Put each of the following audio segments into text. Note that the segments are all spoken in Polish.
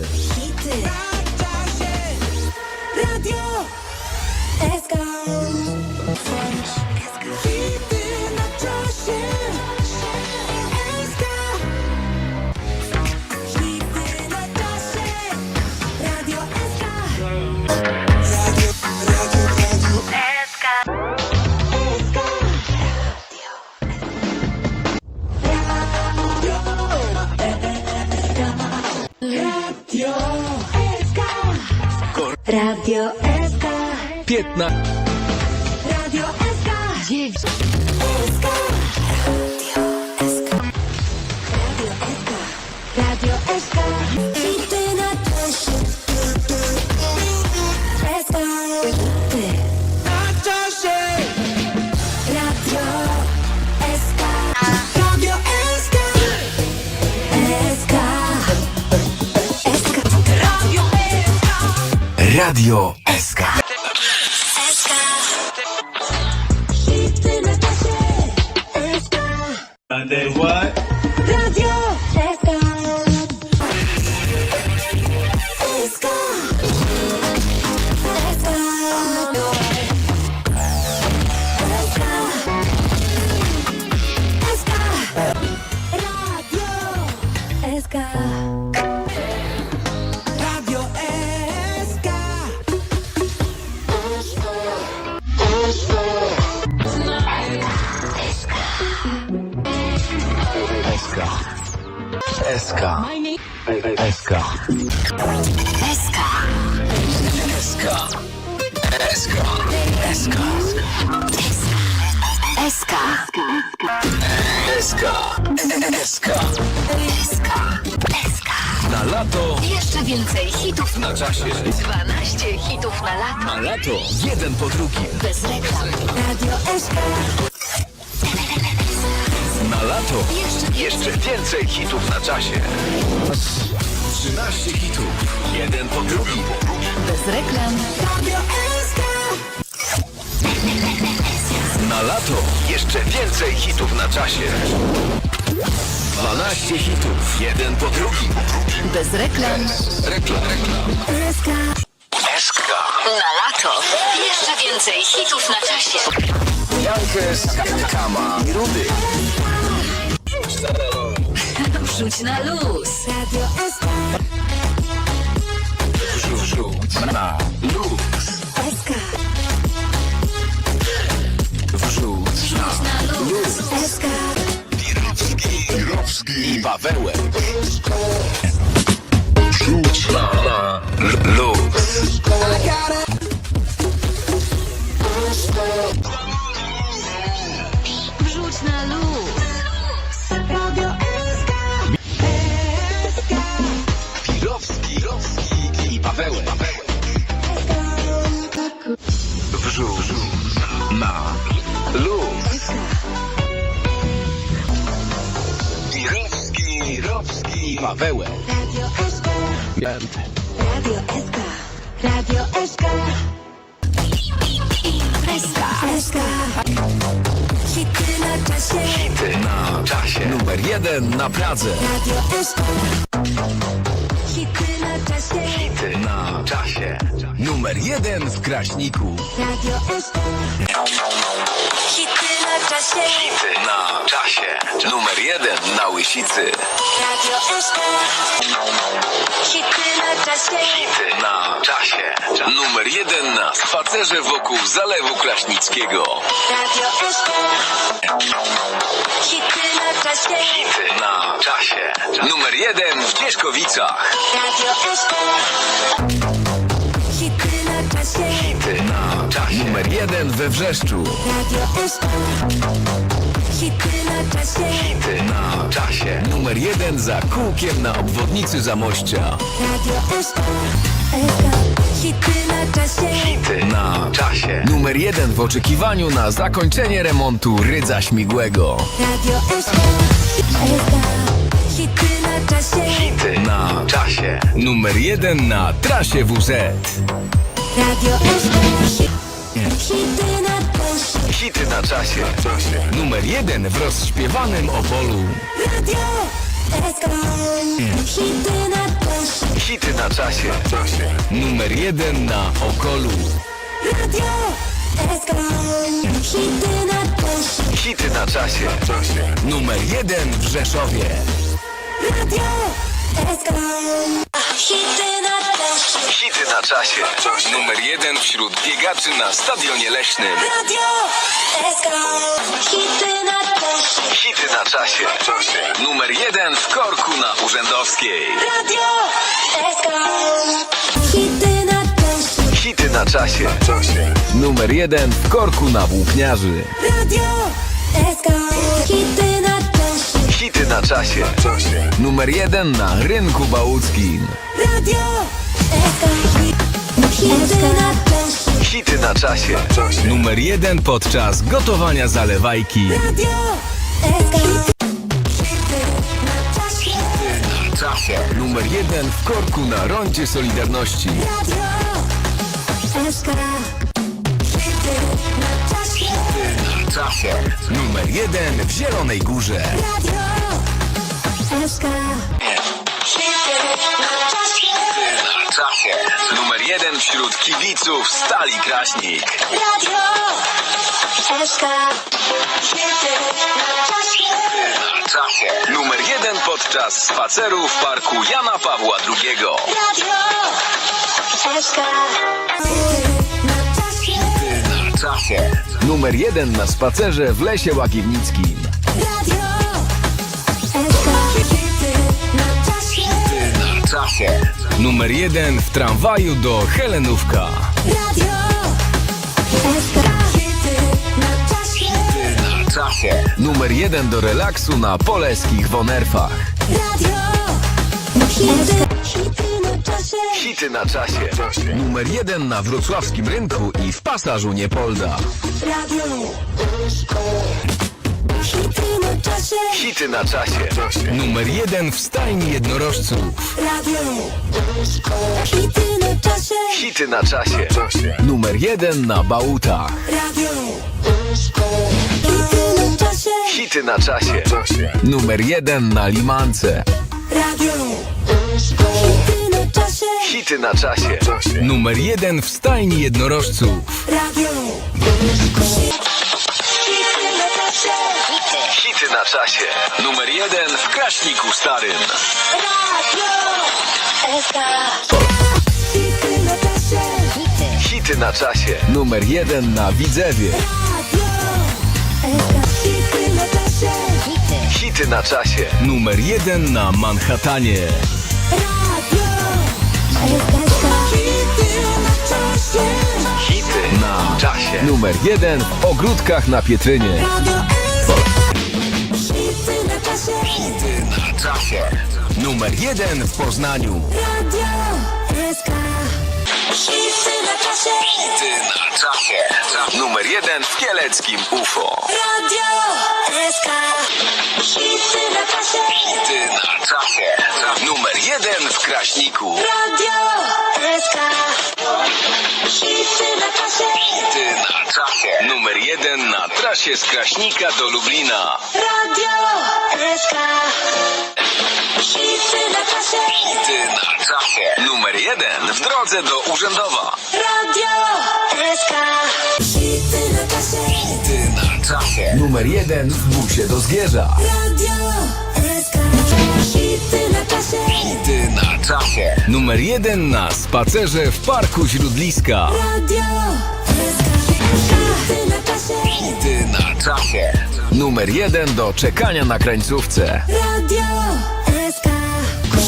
Asia. 15. Radio SK. Radio SK. Radio SK. Radio SK. Hity na czasie. SK. Ty. Na czasie! Radio SK. Radio SK. SK. SK. Radio SK. Radio What? SK. SK. SK, SK. SK. SK. SK, SK. SK. SK, SK. Na lato, Jeszcze więcej hitów na czasie. 12 hitów na lato. Na lato, jeden po drugim. Bez reklam. Radio SK. Na lato, Jeszcze jeszcze więcej hitów na czasie. 13 hitów, jeden po drugim. bez reklam. Radio SK. Na lato, jeszcze więcej hitów na czasie. 12 hitów, jeden po drugim. Bez reklam. Reklam, reklam. SK. SK. Na lato. Jeszcze więcej hitów na czasie. Jankes, Kama i Rudy. Wrzuć na luz. Radio SK. Wrzuć na luz. SK. Wrzuć na luz. SK. I Pawełek. Wrzuć na luz. Pirowski i Pawełek. Radio SK. Radio SK. Radio SK. Hity na czasie. Hity na czasie. Numer jeden na Pradze. Radio SK. Hity na czasie. Hity na czasie. Numer jeden w Kraśniku. Radio SK. Hity na czasie. Hity na czasie. Numer jeden na Łysicy. Radio SK. Hity na czasie. Hity na czasie. Numer jeden na spacerze wokół Zalewu Kraśnickiego. Radio SK. Hity na czasie. Hity na czasie. Numer jeden w Cieszkowicach. Radio SK. Numer jeden we Wrzeszczu. Radio SK. Hity na czasie. Hity na czasie. Numer jeden za kółkiem na obwodnicy Zamościa. Radio SK. SK. Hity na czasie. Hity na czasie. Numer jeden w oczekiwaniu na zakończenie remontu Rydza Śmigłego. Radio SK. SK. Hity na czasie. Hity na czasie. Numer jeden na trasie WZ. Radio SK. Hity na czasie. Hity na czasie. Numer jeden w rozśpiewanym Opolu. Radio. Hity na czasie. Hity na czasie. Numer jeden na Okolu. Radio Hity na czasie Hity na czasie. Numer jeden w Rzeszowie. Radio Hity Hity na czasie. Numer jeden wśród biegaczy na stadionie leśnym. Radio SK Hity na czasie Hity na czasie. Numer jeden w korku na Urzędowskiej. Radio SK Hity na czasie Hity na czasie. Numer jeden w korku na Włókniarzy. Radio SK Hity na czasie Hity na czasie. Numer jeden na rynku bałuckim. Radio Hity na czasie. Numer jeden podczas gotowania zalewajki. Numer jeden w korku na rondzie Solidarności. Numer jeden w Zielonej Górze. Radio SK Na czasie. Numer jeden wśród kibiców Stali Kraśnik. Radio SK Hity na czasie czasie. Numer jeden podczas spaceru w parku Jana Pawła II. Radio SK Hity na czasie czasie. Numer jeden na spacerze w Lesie Łagiewnickim. Radio SK Hity na czasie czasie. Numer jeden w tramwaju do Helenówka. Radio Hity na czasie. Numer jeden do relaksu na poleskich wonerfach. Radio Hity Hity na czasie Hity na czasie. Numer jeden na wrocławskim rynku i w pasażu Niepolda. Radio Hity na czasie Hity na czasie. Numer jeden w stajni jednorożców. Radio Hity na czasie Hity na czasie. Numer jeden na bałutach. Radio Hity na czasie Hity na czasie. Numer jeden na limance. Radio Hity na czasie Hity na czasie. Numer jeden w stajni jednorożców. Radio Hity na czasie. Numer jeden w Kraśniku Starym. Hity na czasie Hity na czasie. Numer jeden na Widzewie. Hity na czasie Hity na czasie. Numer jeden na Manhattanie. Hity na czasie. Numer jeden w ogródkach na Pietrynie. Radio Hity na czasie. Numer jeden w Poznaniu. Radio SK Hity na czasie Hity na czasie. Numer jeden w Kieleckim UFO. Radio SK Hity na czasie Hity na czasie. Numer jeden w Kraśniku. Radio trasie z Kraśnika do Lublina. Radio SK Hity na czasie Hity na czasie. Numer jeden w drodze do Urzędowa. Radio SK Hity na czasie Hity na czasie. Numer jeden w busie do Zgierza. Radio SK Hity na czasie Hity na czasie. Numer jeden na spacerze w Parku Śródliska. Radio SK Hity na czasie. Numer jeden do czekania na krańcówce. Radio SK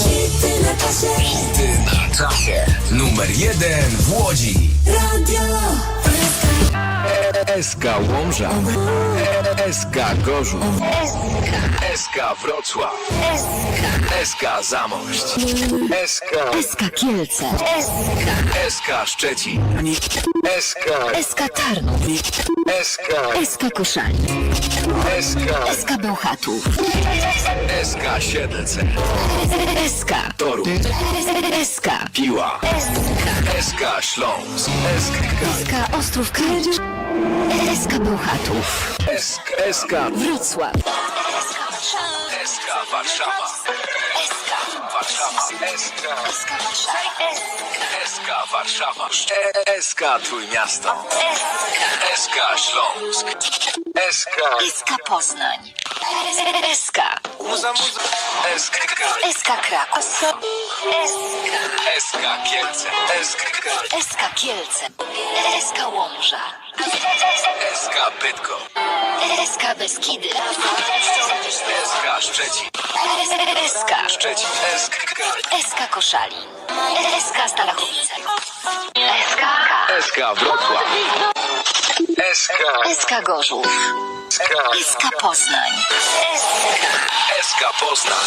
Hity na czasie Hity na czasie. Numer jeden w Łodzi. Radio SK Łomża. SK Gorzów. SK Wrocław. SK Zamość. SK SK Kielce, SK Szczecin. SK SK Tarnów, SK SK Koszalin, SK SK Bełchatów, SK Siedlce. SK Torun. SK Piła. SK Śląsk. SK Ostrów Kręcz, SK Bełchatów, SK SK Wrocław, SK Warszawa. SK Warszawa. Warszawa. SK. SK Warszawa. SK Warszawa. SK Trójmiasto. SK Śląsk. SK. SK Poznań. SK. SK. SK Kraków. SK Kielce. SK. SK Kielce. SK Łomża. SK Bydgoszcz. SK Beskidy. SK Szczecin. SK. Szczecin. SK. SK Koszalin. SK Starachowice. SK. SK Wrocław. SK. SK Gorzów. SK. SK Poznań. SK Poznań.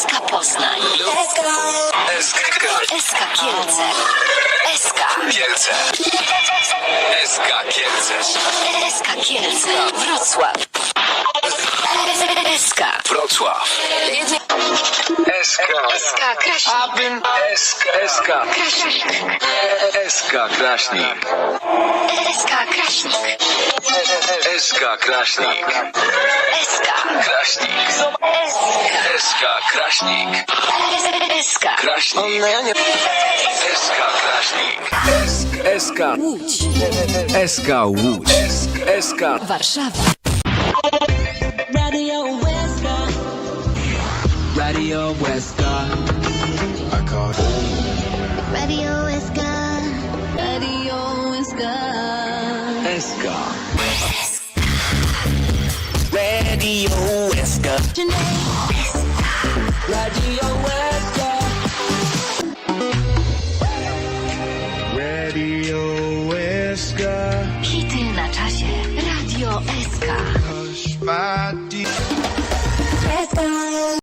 SK Poznań. SK. SK Kielce. SK. Kielce. SK Kielce. SK Kielce. Wrocław. SK. Wrocław. SK. SK Kraśnik. SK. SK. Kraśnik. SK Kraśnik. SK Kraśnik. SK Kraśnik. SK. Kraśnik. SK Kraśnik. SK. Kraśnik. SK Kraśnik. SK Łódź. SK Łódź. SK Warszawa. Radio Weska. Radio Esca. Radio Esca. SK.